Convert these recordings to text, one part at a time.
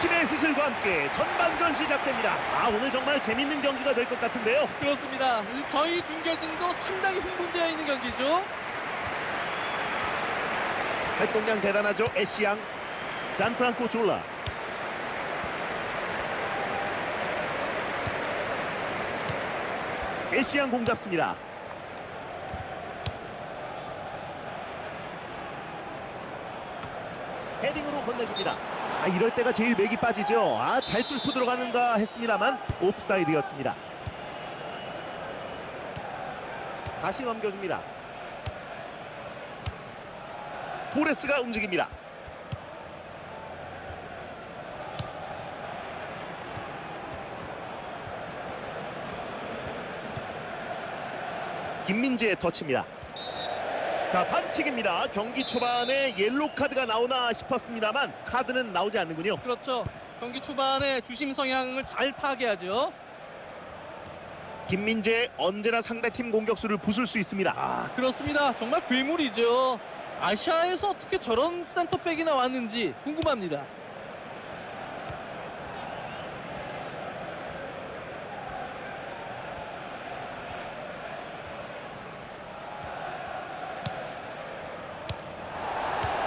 부심의 휘슬과 함께 전반전 시작됩니다. 아 오늘 정말 재밌는 경기가 될 것 같은데요. 그렇습니다. 저희 중계진도 상당히 흥분되어 있는 경기죠. 활동량 대단하죠. 애쉬양, 잔프랑코 졸라. 애쉬양 공 잡습니다. 헤딩으로 건네줍니다. 아, 이럴 때가 제일 맥이 빠지죠. 아, 잘 뚫고 들어가는가 했습니다만 옵사이드였습니다. 다시 넘겨줍니다. 토레스가 움직입니다. 김민재의 터치입니다. 자 반칙입니다. 경기 초반에 옐로 카드가 나오나 싶었습니다만 카드는 나오지 않는군요. 그렇죠. 경기 초반에 주심 성향을 잘 파악해야죠. 김민재 언제나 상대팀 공격수를 부술 수 있습니다. 아, 그렇습니다. 정말 괴물이죠. 아시아에서 어떻게 저런 센터백이 나왔는지 궁금합니다.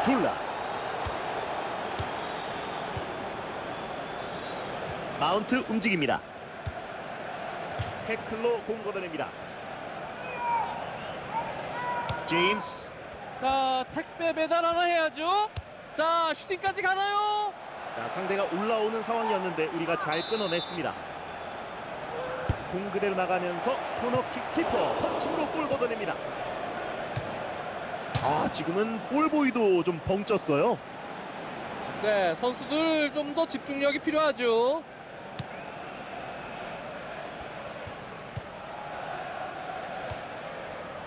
둘라 마운트 움직입니다. 태클로 공 걷어냅니다. 제임스 자, 택배 배달 하나 해야죠. 자, 슈팅까지 가나요? 자, 상대가 올라오는 상황이었는데 우리가 잘 끊어냈습니다. 공 그대로 나가면서 코너킥 키퍼 터치로 골 걷어냅니다. 아 지금은 볼보이도 좀 벙쪘어요. 네, 선수들 좀 더 집중력이 필요하죠.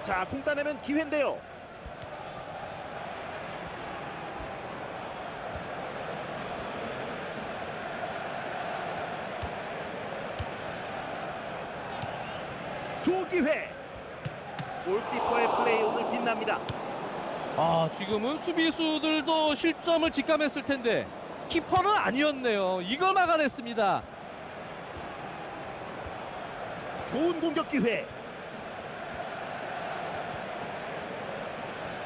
자, 공 따내면 기회인데요. 조기회. 골키퍼의 플레이 오늘 빛납니다. 아, 지금은 수비수들도 실점을 직감했을 텐데 키퍼는 아니었네요. 이걸 막아냈습니다. 좋은 공격 기회.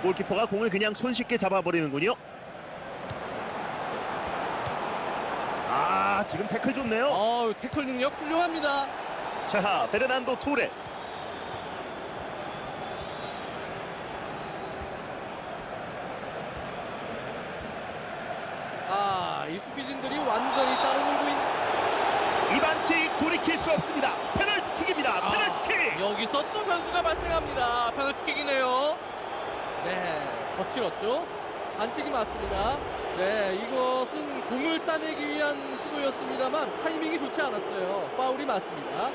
골키퍼가 공을 그냥 손쉽게 잡아버리는군요. 아, 지금 태클 좋네요. 어, 태클 능력 훌륭합니다. 자, 베르난도 토레스. 아, 이 수비진들이 완전히 따라놀고 있는. 이 반칙 돌이킬 수 없습니다. 페널티킥입니다. 아, 페널티킥. 여기서 또 변수가 발생합니다. 페널티킥이네요. 네, 거칠었죠. 반칙이 맞습니다. 네, 이것은 공을 따내기 위한 시도였습니다만 타이밍이 좋지 않았어요. 파울이 맞습니다.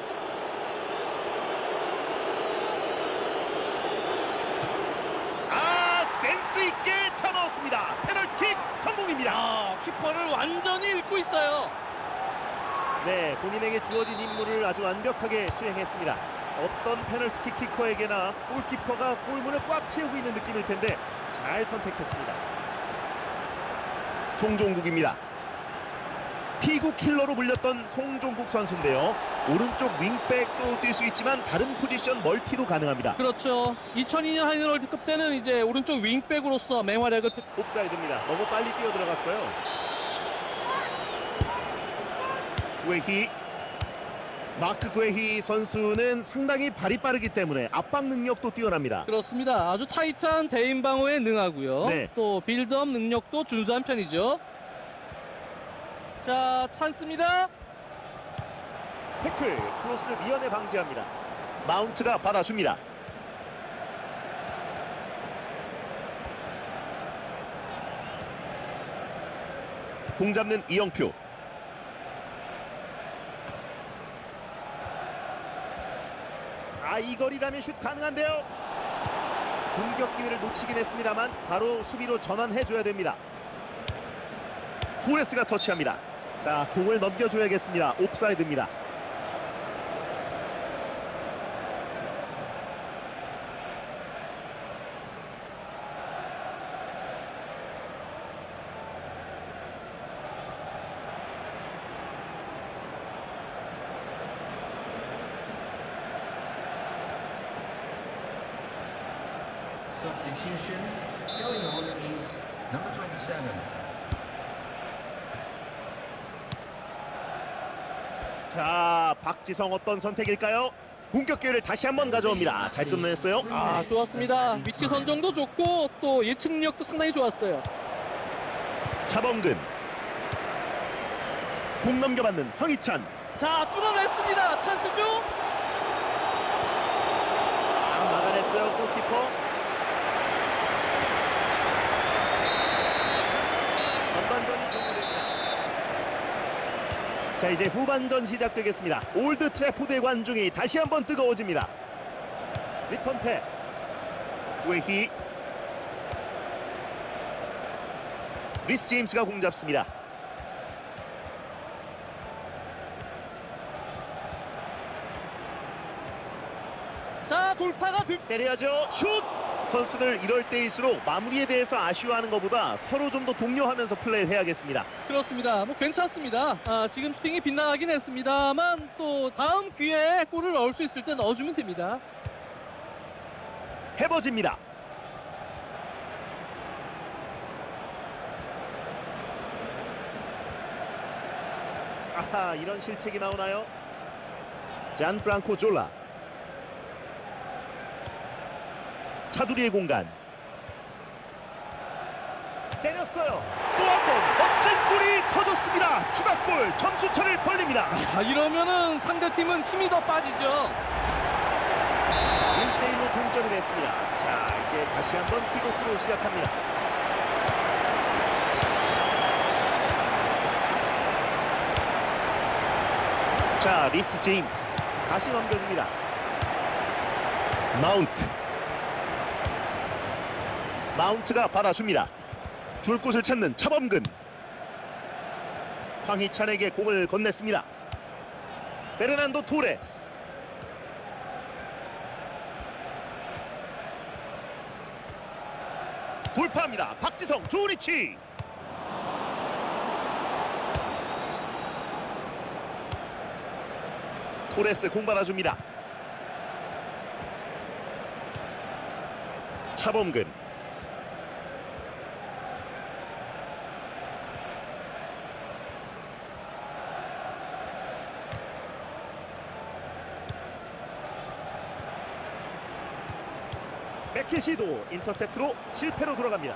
아, 센스 있게 쳐넣었습니다. 페널티킥 성공입니다. 아, 키퍼를 완전히 읽고 있어요. 네, 본인에게 주어진 임무를 아주 완벽하게 수행했습니다. 어떤 페널티킥 키커에게나 골키퍼가 골문을 꽉 채우고 있는 느낌일 텐데 잘 선택했습니다. 송종국입니다. 피구 킬러로 불렸던 송종국 선수인데요. 오른쪽 윙백도 뛸 수 있지만 다른 포지션 멀티도 가능합니다. 그렇죠. 2002년 한일 월드컵 때는 이제 오른쪽 윙백으로서 맹활약을 펼- 옵사이드입니다. 너무 빨리 뛰어 들어갔어요. 구에히 마크 구에히 선수는 상당히 발이 빠르기 때문에 압박 능력도 뛰어납니다. 그렇습니다. 아주 타이트한 대인 방어에 능하고요. 네. 또 빌드업 능력도 준수한 편이죠. 자, 찬스입니다. 태클 크로스를 미연에 방지합니다. 마운트가 받아줍니다. 공 잡는 이영표. 아, 이 거리라면 슛 가능한데요. 공격 기회를 놓치긴 했습니다만 바로 수비로 전환해줘야 됩니다. 토레스가 터치합니다. 자, 공을 넘겨줘야겠습니다. 옵사이드입니다. Substitution. Going on is number 27. 자, 박지성 어떤 선택일까요? 공격 기회를 다시 한번 가져옵니다. 잘 끝냈어요. 아 좋았습니다. 위치 선정도 좋고 또 예측력도 상당히 좋았어요. 차범근. 공 넘겨받는 황희찬. 자 뚫어냈습니다. 찬스죠? 아, 막아냈어요 골키퍼. 전반전이 종료됩니다. 자 이제 후반전 시작되겠습니다. 올드 트래포드의 관중이 다시 한번 뜨거워집니다. 리턴 패스. 웨히. 리스 제임스가 공 잡습니다. 자 돌파가 득. 때려야죠. 슛! 선수들 이럴 때일수록 마무리에 대해서 아쉬워하는 것보다 서로 좀 더 독려하면서 플레이를 해야겠습니다. 그렇습니다. 뭐 괜찮습니다. 아, 지금 슈팅이 빗나가긴 했습니다만 또 다음 기회에 골을 넣을 수 있을 때 넣어주면 됩니다. 해버집니다. 아하 이런 실책이 나오나요? 잔 프랑코 졸라 차두리의 공간. 때렸어요. 또 한 번 멋진 골이 터졌습니다. 추가골 점수차를 벌립니다. 아, 이러면은 상대팀은 힘이 더 빠지죠. 1대1로 동점이 됐습니다. 자 이제 다시 한번 킥오프로 시작합니다. 자 리스 제임스. 다시 넘겨줍니다. 마운트 마운트가 받아줍니다. 줄 곳을 찾는 차범근. 황희찬에게 공을 건넸습니다. 베르난도 토레스. 돌파합니다. 박지성 위치. 토레스 공 받아줍니다. 차범근 맥킬 시도 인터셉트로 실패로 들어갑니다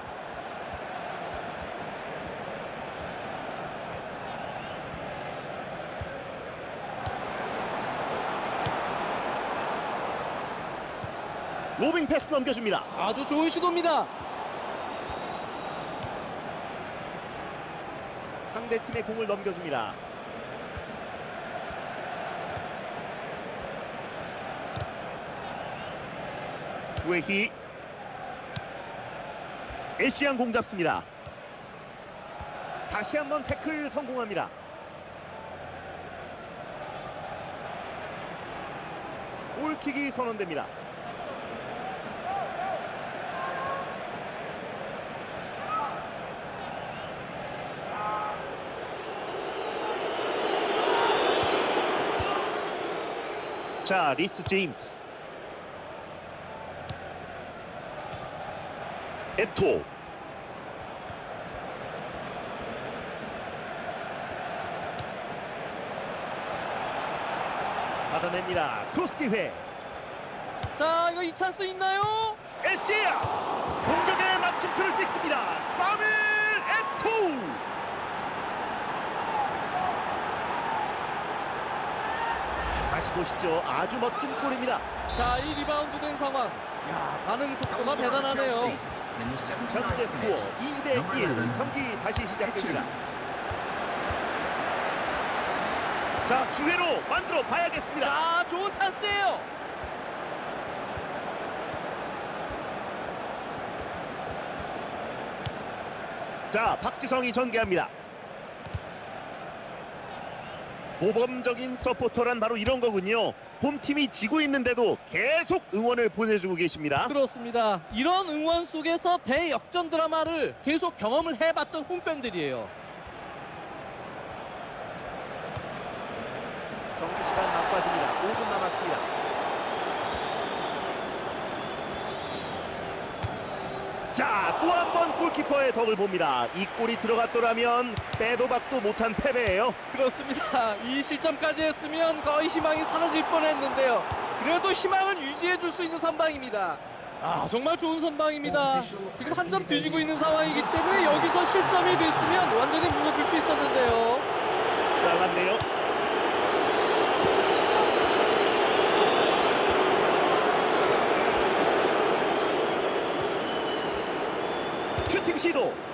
로빙 패스 넘겨줍니다 아주 좋은 시도입니다. 상대팀의 공을 넘겨줍니다. 웨히 에시안 공 잡습니다. 다시 한번 태클 성공합니다. 골킥이 선언됩니다. 자, 리스 제임스. 에토. 받아냅니다. 크로스 기회. 자 이거 이 찬스 있나요? 에시아 공격의 마침표를 찍습니다. 사밀 에토. 다시 보시죠. 아주 멋진 골입니다. 자 이 리바운드 된 상황. 야 반응 속도가 대단하네요. In the 79th 전체 스코어 minute. 2대 1 경기 다시 시작됩니다. 자 기회로 만들어 봐야겠습니다. 자 좋은 찬스예요. 자 박지성이 전개합니다. 모범적인 서포터란 바로 이런 거군요. 홈팀이 지고 있는데도 계속 응원을 보내주고 계십니다. 그렇습니다. 이런 응원 속에서 대역전 드라마를 계속 경험을 해봤던 홈팬들이에요. 경기 시간 막빠집니다. 5분 남았습니다. 자, 또 한 번 골키퍼의 덕을 봅니다. 이 골이 들어갔더라면 빼도 박도 못한 패배예요. 그렇습니다. 이 실점까지 했으면 거의 희망이 사라질 뻔했는데요. 그래도 희망은 유지해줄 수 있는 선방입니다. 아 정말 좋은 선방입니다. 지금 한 점 뒤지고 있는 상황이기 때문에 여기서 실점이 됐으면 완전히 무너질 수 있었는데요. 잘랐네요. 시도